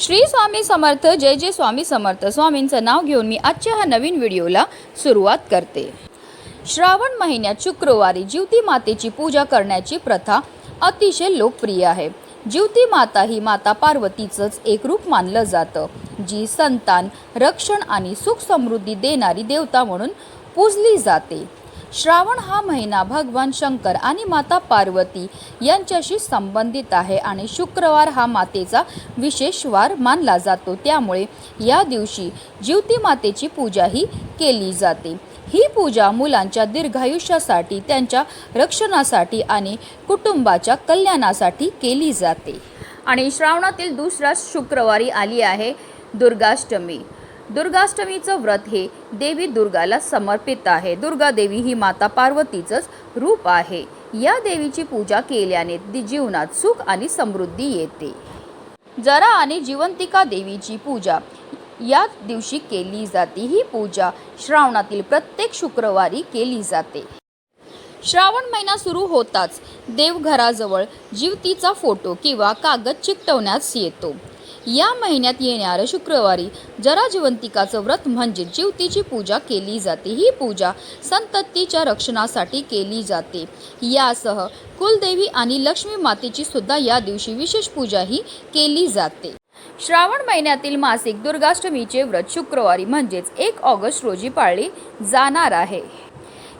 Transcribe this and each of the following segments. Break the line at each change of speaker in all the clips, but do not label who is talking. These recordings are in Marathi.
श्री स्वामी समर्थ जय जय स्वामी समर्थ. स्वामींचं नाव घेऊन मी आजच्या ह्या नवीन व्हिडिओला सुरुवात करते. श्रावण महिन्यात शुक्रवारी जीवती मातेची पूजा करण्याची प्रथा अतिशय लोकप्रिय आहे. जीवती माता ही माता पार्वतीचंच एक रूप मानलं जातं जी संतान रक्षण आणि सुख समृद्धी देणारी देवता म्हणून पूजली जाते. श्रावण हा महिना भगवान शंकर आणि माता पार्वती यांच्याशी संबंधित आहे आणि शुक्रवार हा मातेचा विशेष वार मानला जातो. त्यामुळे या दिवशी जीवती मातेची पूजाही केली जाते. ही पूजा मुलांच्या दीर्घायुष्यासाठी त्यांच्या रक्षणासाठी आणि कुटुंबाच्या कल्याणासाठी केली जाते. आणि श्रावणातील दुसरा शुक्रवारी आली आहे दुर्गाष्टमी. दुर्गाष्टमीचं व्रत हे देवी दुर्गाला समर्पित आहे. दुर्गा देवी ही माता पार्वतीचंच रूप आहे. या देवीची पूजा केल्याने जीवनात सुख आणि समृद्धी येते. जरा आणि जिवंतिका देवीची पूजा या दिवशी केली जाते. ही पूजा श्रावणातील प्रत्येक शुक्रवारी केली जाते. श्रावण महिना सुरू होताच देवघराजवळ जीवतीचा फोटो किंवा कागद चिकटवण्यास येतो. या महिन्यात येणाऱ्या शुक्रवारी जरा जिवंतिकाचं व्रत म्हणजे जीवतीची पूजा केली जाते. ही पूजा संततीच्या रक्षणासाठी केली जाते. यासह कुलदेवी आणि लक्ष्मी मातेची सुद्धा या दिवशी विशेष पूजाही केली जाते. श्रावण महिन्यातील मासिक दुर्गाष्टमीचे व्रत शुक्रवारी म्हणजेच एक ऑगस्ट रोजी पाळले जाणार आहे.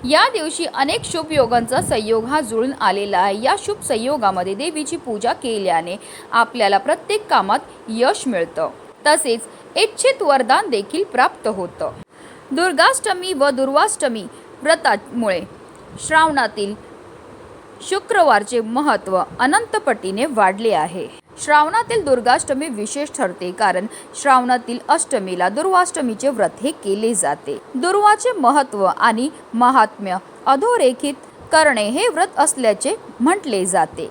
या दिवशी अनेक शुभ योगांचा संयोग हा जुळून आलेला आहे. या शुभ संयोगामध्ये देवीची पूजा केल्याने आपल्याला प्रत्येक कामात यश मिळतं. तसेच इच्छित वरदान देखील प्राप्त होतं. दुर्गाष्टमी व दुर्वाष्टमी व्रतामुळे श्रावणातील शुक्रवारचे महत्त्व अनंतपटीने वाढले आहे. श्रावणातील दुर्गाष्टमी विशेष ठरते कारण श्रावणातील अष्टमीला दुर्वाष्टमीचे व्रत हे केले जाते. दुर्वाचे महत्त्व आणि महात्म्य अधोरेखित करणे हे व्रत असल्याचे म्हटले जाते.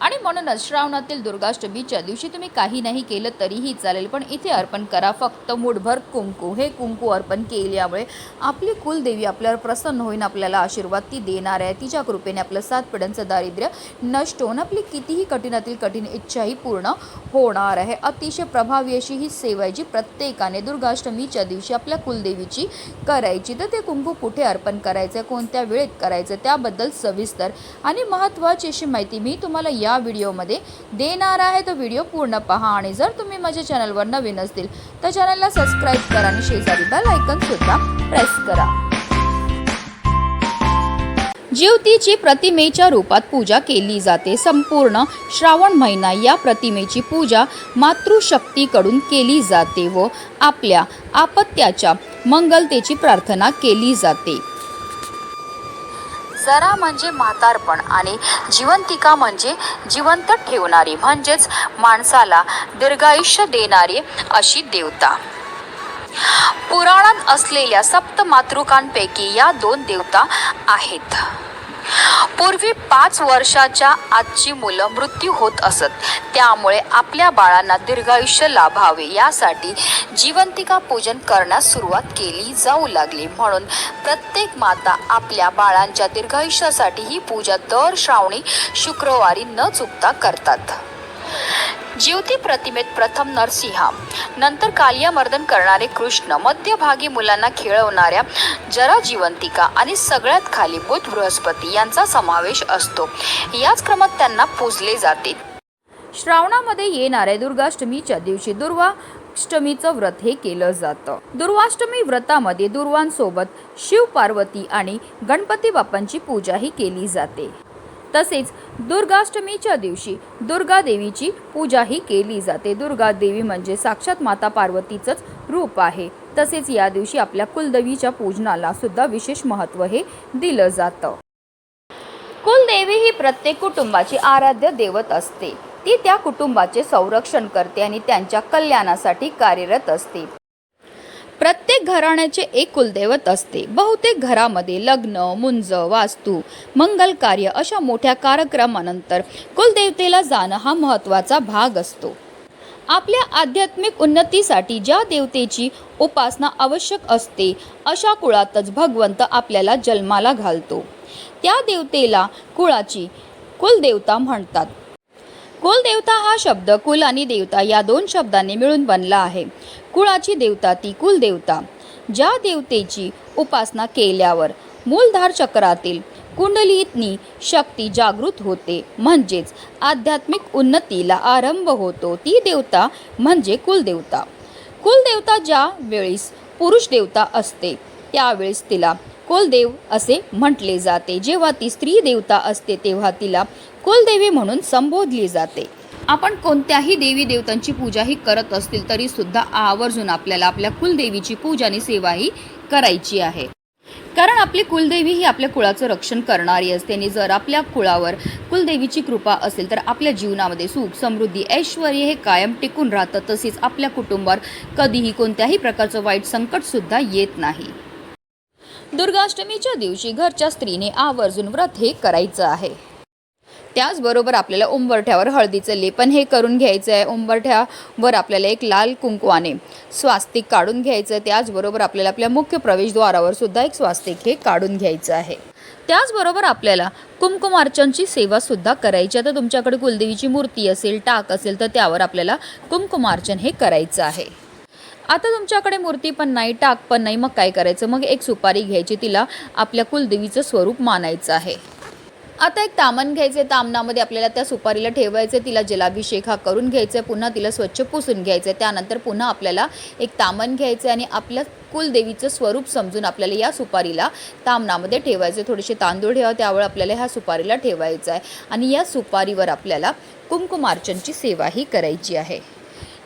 आणि म्हणूनच श्रावणातील दुर्गाष्टमीच्या दिवशी तुम्ही काही नाही केलं तरीही चालेल पण इथे अर्पण करा. फक्त मुठभर कुंकू. हे कुंकू अर्पण केल्यामुळे आपली कुलदेवी आपल्यावर प्रसन्न होईन आपल्याला आशीर्वाद ती देणार आहे. तिच्या कृपेने आपलं सात पिढ्यांचं दारिद्र्य नष्ट होऊन आपली कितीही कठीणातील कठीण इच्छाही पूर्ण होणार आहे. अतिशय प्रभावी अशी ही सेवा आहे जी प्रत्येकाने दुर्गाष्टमीच्या दिवशी आपल्या कुलदेवीची करायची. तर ते कुंकू कुठे अर्पण करायचं कोणत्या वेळेत करायचं त्याबद्दल सविस्तर आणि महत्त्वाची अशी माहिती मी तुम्हाला या व्हिडिओमध्ये देणार आहे तो व्हिडिओ पूर्ण पहा. आणि जर तुम्ही माझ्या चॅनलवर नवीन असतील तर चॅनलला सबस्क्राईब करा आणि शेजारी बेल आयकन सुद्धा प्रेस करा. ज्योतीची प्रतिमेच्या रूपात पूजा केली जाते. संपूर्ण श्रावण महिना या प्रतिमेची पूजा मातृशक्तीकडून केली जाते व आपल्या आपत्याच्या मंगलतेची प्रार्थना केली जाते. जरा म्हणजे म्हातारपण आणि जिवंतिका म्हणजे जिवंत ठेवणारी म्हणजेच माणसाला दीर्घायुष्य देणारी अशी देवता. पुराणात असलेल्या सप्त मातृकांपैकी या दोन देवता आहेत. पूर्वी पाच वर्षाच्या आजची मुलं मृत्यू होत असत. त्यामुळे आपल्या बाळांना दीर्घायुष्य लाभावे यासाठी जिवंतिका पूजन करण्यास सुरुवात केली जाऊ लागली. म्हणून प्रत्येक माता आपल्या बाळांच्या दीर्घायुष्यासाठी ही पूजा दर श्रावणी शुक्रवारी न चुकता करतात. ज्योती प्रतिमेत प्रथम नरसिंहा. नंतर कालियामर्दन करणारे कृष्ण मध्यभागी मुलांना खेळवणाऱ्या जरा जिवंतिका आणि सगळ्यात खाली बुध बृहस्पती यांचा समावेश असतो. याच क्रमात त्यांना पूजले जाते. श्रावणामध्ये येणाऱ्या दुर्गाष्टमीच्या दिवशी दुर्वाष्टमीचं व्रत हे केलं जातं. दुर्वाष्टमी व्रतामध्ये दुर्वांसोबत शिव पार्वती आणि गणपती बाप्पांची पूजाही केली जाते. तसेच दुर्गाष्टमीच्या दिवशी दुर्गा देवीची पूजाही केली जाते. दुर्गा देवी म्हणजे साक्षात माता पार्वतीचंच रूप आहे. तसेच या दिवशी आपल्या कुलदेवीच्या पूजनाला सुद्धा विशेष महत्त्व हे दिलं जातं. कुलदेवी ही प्रत्येक कुटुंबाची आराध्य देवत असते. ती त्या कुटुंबाचे संरक्षण करते आणि त्यांच्या कल्याणासाठी कार्यरत असते. प्रत्येक घराण्याचे एक कुलदैवत असते. बहुतेक घरामध्ये लग्न मुंज वास्तू मंगल कार्य अशा मोठ्या कार्यक्रमानंतर कुलदेवतेला जाणं हा महत्त्वाचा भाग असतो. आपल्या आध्यात्मिक उन्नतीसाठी ज्या देवतेची उपासना आवश्यक असते अशा कुळातच भगवंत आपल्याला जन्माला घालतो. त्या देवतेला कुळाची कुलदेवता म्हणतात. कुलदेवता हा शब्द कुल आणि देवता या दोन शब्दांनी मिळून बनला आहे. कुळाची देवता ती कुलदेवता. ज्या देवतेची उपासना केल्यावर मूलधार चक्रातील कुंडलीतनी शक्ती जागृत होते म्हणजेच आध्यात्मिक उन्नतीला आरंभ होतो ती देवता म्हणजे कुलदेवता. कुलदेवता ज्या वेळेस पुरुष देवता असते त्यावेळेस तिला कुलदेव असे म्हटले जाते. जेव्हा ती स्त्री देवता असते तेव्हा तिला कुलदेवी म्हणून संबोधली जाते. आपण कोणत्याही देवी देवतांची पूजाही करत असतील तरी सुद्धा आवर्जून आपल्याला आपल्या कुलदेवीची पूजा आणि सेवाही करायची आहे. कारण आपली कुलदेवी ही आपल्या कुळाचं रक्षण करणारी असते आणि जर आपल्या कुळावर कुलदेवीची कृपा असेल तर आपल्या जीवनामध्ये सुख समृद्धी ऐश्वर हे कायम टिकून राहतं. तसेच आपल्या कुटुंबावर कधीही कोणत्याही प्रकारचं वाईट संकटसुद्धा येत नाही. दुर्गाष्टमीच्या दिवशी घरच्या स्त्रीने आवर्जून व्रत हे करायचं आहे. त्याचबरोबर आपल्याला उंबरठ्यावर हळदीचं लेपन हे करून घ्यायचं आहे उंबरठ्यावर आपल्याला एक लाल कुंकवाने स्वास्तिक काढून घ्यायचं आहे त्याचबरोबर आपल्याला आपल्या मुख्य प्रवेशद्वारावर सुद्धा एक स्वास्तिक हे काढून घ्यायचं आहे. त्याचबरोबर आपल्याला कुंकुमार्चनची सेवा सुद्धा करायची आता तुमच्याकडे कुलदेवीची मूर्ती असेल टाक असेल तर त्यावर आपल्याला कुंकुमार्चन हे करायचं आहे. आता तुमच्याकडे मूर्ती पण नाही टाक पण नाही मग काय करायचं? मग एक सुपारी घ्यायची तिला आपल्या कुलदेवीचं स्वरूप मानायचं आहे. आता एक तामण घ्यायचे तामणामध्ये आपल्याला त्या सुपारीला ठेवायचं तिला जलाभिषेक हा करून घ्यायचा पुन्हा तिला स्वच्छ पुसून घ्यायचं त्यानंतर पुन्हा आपल्याला एक तामण घ्यायचं आणि आपल्या कुलदेवीचं स्वरूप समजून आपल्याला या सुपारीला तामणामध्ये ठेवायचं थोडेसे तांदूळ ठेवा त्यावर आपल्याला ह्या सुपारीला ठेवायचं आहे आणि या सुपारीवर आपल्याला कुंकुमार्चनची सेवाही करायची आहे.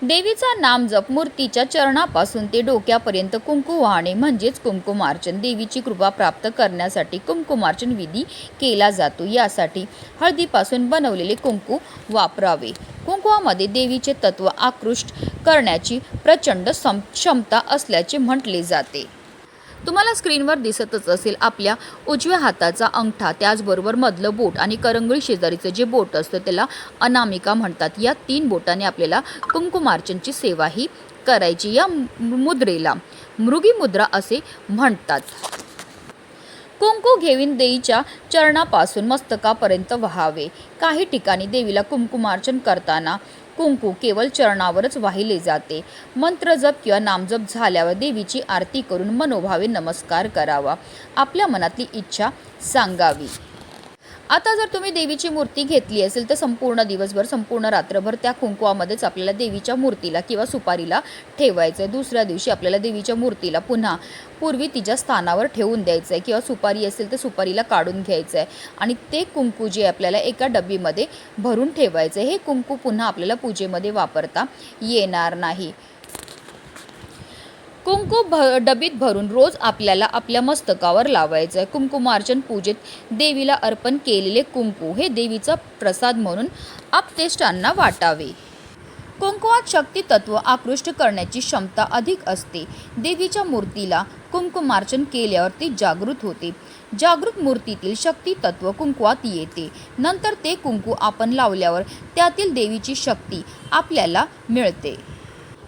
देवीचा नाम जप मूर्तीच्या चरणापासून ते डोक्यापर्यंत कुंकू वाहणे म्हणजेच कुंकुमार्चन. देवीची कृपा प्राप्त करण्यासाठी कुंकुमार्चन विधी केला जातो. यासाठी हळदीपासून बनवलेले कुंकू वापरावे. कुंकुवामध्ये देवीचे तत्व आकृष्ट करण्याची प्रचंड सम क्षमता असल्याचे म्हटले जाते. तुम्हाला स्क्रीनवर दिसतच असेल आपल्या उजव्या हाताचा अंगठा. त्याचबरोबर मधलं बोट आणि करंगळी शेजारीचं जे बोट असतं त्याला अनामिका म्हणतात. या तीन बोटाने आपल्याला कुंकुमार्चनची सेवाही करायची या मुद्रेला. मृगी मुद्रा असे म्हणतात. कुंकू घेऊन देवीच्या चरणापासून मस्तकापर्यंत व्हावे. काही ठिकाणी देवीला कुंकुमार्चन करताना कुंकू केवळ चरणावरच वाहिले जाते. मंत्रजप किंवा नामजप झाल्यावर देवीची आरती करून मनोभावे नमस्कार करावा. आपल्या मनातली इच्छा सांगावी. आता जर तुम्ही देवीची मूर्ती घेतली असेल तर संपूर्ण दिवसभर संपूर्ण रात्रभर त्या कुंकुवामध्येच आपल्याला देवीच्या मूर्तीला किंवा सुपारीला ठेवायचं आहे दुसऱ्या दिवशी आपल्याला देवीच्या मूर्तीला पुन्हा पूर्वी तिच्या स्थानावर ठेवून द्यायचं आहे किंवा सुपारी असेल तर सुपारीला काढून घ्यायचं आहे आणि ते कुंकू जे आपल्याला एका डबीमध्ये भरून ठेवायचं आहे हे कुंकू पुन्हा आपल्याला पूजेमध्ये वापरता येणार नाही. कुंकू भ डबीत भरून रोज आपल्याला आपल्या मस्तकावर लावायचं आहे कुंकुमार्चन पूजेत देवीला अर्पण केलेले कुंकू हे देवीचा प्रसाद म्हणून आपतेष्टांना वाटावे. कुंकुवात शक्ती तत्व आकृष्ट करण्याची क्षमता अधिक असते. देवीच्या मूर्तीला कुंकुमार्चन केल्यावर ती जागृत होते. जागृत मूर्तीतील शक्ती तत्व कुंकुवात येते. नंतर ते कुंकू आपण लावल्यावर त्यातील देवीची शक्ती आपल्याला मिळते.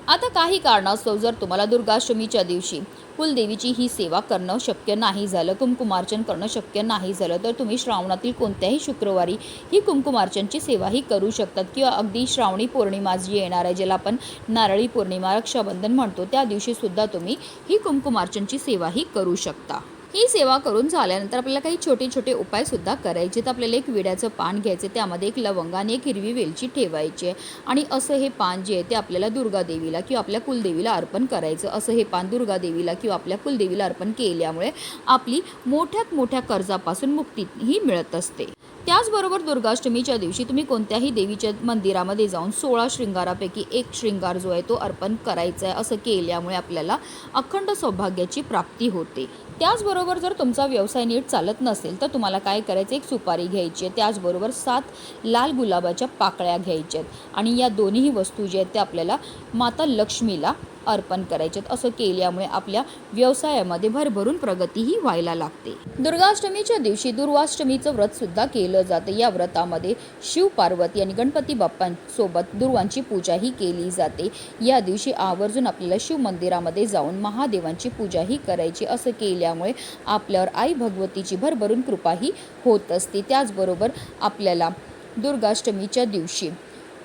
आता काही कारणास्तव जर तुम्हाला दुर्गाष्टमीच्या दिवशी कुलदेवीची ही सेवा करणं शक्य नाही झालं कुंकुमार्चन करणं शक्य नाही झालं तर तुम्ही श्रावणातील कोणत्याही शुक्रवारी ही कुंकुमार्चनची सेवाही करू शकतात. किंवा अगदी श्रावणी पौर्णिमा जी येणार आहे ज्याला आपण नारळी पौर्णिमा रक्षाबंधन म्हणतो त्या दिवशीसुद्धा तुम्ही ही कुंकुमार्चनची सेवाही करू शकता. ही सेवा करून झाल्यानंतर आपल्याला काही छोटे छोटे उपायसुद्धा करायचे तर आपल्याला एक विड्याचं पान घ्यायचं त्यामध्ये एक लवंग आणि एक हिरवी वेलची ठेवायची आहे. आणि असं हे पान जे आहे ते आपल्याला दुर्गादेवीला किंवा आपल्या कुलदेवीला अर्पण करायचं असं हे पान दुर्गादेवीला किंवा आपल्या कुलदेवीला अर्पण केल्यामुळे आपली मोठ्यात मोठ्या कर्जापासून मुक्ती ही मिळत असते. त्याचबरोबर दुर्गाष्टमीच्या दिवशी तुम्ही कोणत्याही देवीच्या मंदिरामध्ये जाऊन सोळा शृंगारापैकी एक शृंगार जो आहे तो अर्पण करायचा आहे असं केल्यामुळे आपल्याला अखंड सौभाग्याची प्राप्ती होते. त्याचबरोबर जर तुमचा व्यवसाय नीट चालत नसेल तर तुम्हाला काय करायचं? एक सुपारी घ्यायची आहे. त्याचबरोबर सात लाल गुलाबाच्या पाकळ्या घ्यायच्या आहेत. आणि या दोन्हीही वस्तू ज्या आहेत त्या आपल्याला माता लक्ष्मीला अर्पण करायचे असं केल्यामुळे आपल्या व्यवसायामध्ये भरभरून प्रगतीही व्हायला लागते. दुर्गाष्टमीच्या दिवशी दुर्वाष्टमीचं व्रत सुद्धा केलं जातं. या व्रतामध्ये शिव पार्वती आणि गणपती बाप्पांसोबत दुर्वांची पूजाही केली जाते. या दिवशी आवर्जून आपल्याला शिव मंदिरामध्ये जाऊन महादेवांची पूजाही करायची. असं केल्यामुळे आपल्यावर आई भगवतीची भरभरून कृपाही होत असते. त्याचबरोबर आपल्याला दुर्गाष्टमीच्या दिवशी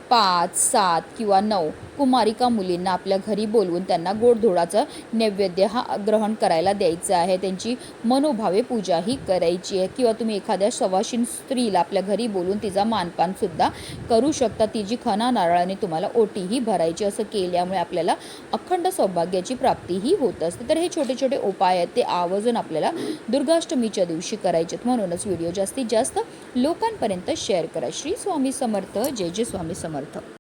पाच सात किंवा नऊ कुमारिका मुलींना आपल्या घरी बोलवून त्यांना गोडधोडाचं नैवेद्य हा ग्रहण करायला द्यायचा आहे. त्यांची मनोभावे पूजाही करायची आहे. किंवा तुम्ही एखाद्या सवाशीन स्त्रीला आपल्या घरी बोलून तिचा मानपानसुद्धा करू शकता. तिची खना नारळाने तुम्हाला ओटीही भरायची असं केल्यामुळे आपल्याला अखंड सौभाग्याची प्राप्तीही होत असते. तर हे छोटे छोटे उपाय आहेत. ते आवर्जून आपल्याला दुर्गाष्टमीच्या दिवशी करायचे आहेत. म्हणूनच व्हिडिओ जास्तीत जास्त लोकांपर्यंत शेअर करा. श्री स्वामी समर्थ. जय जय स्वामी समर्थ. 같아.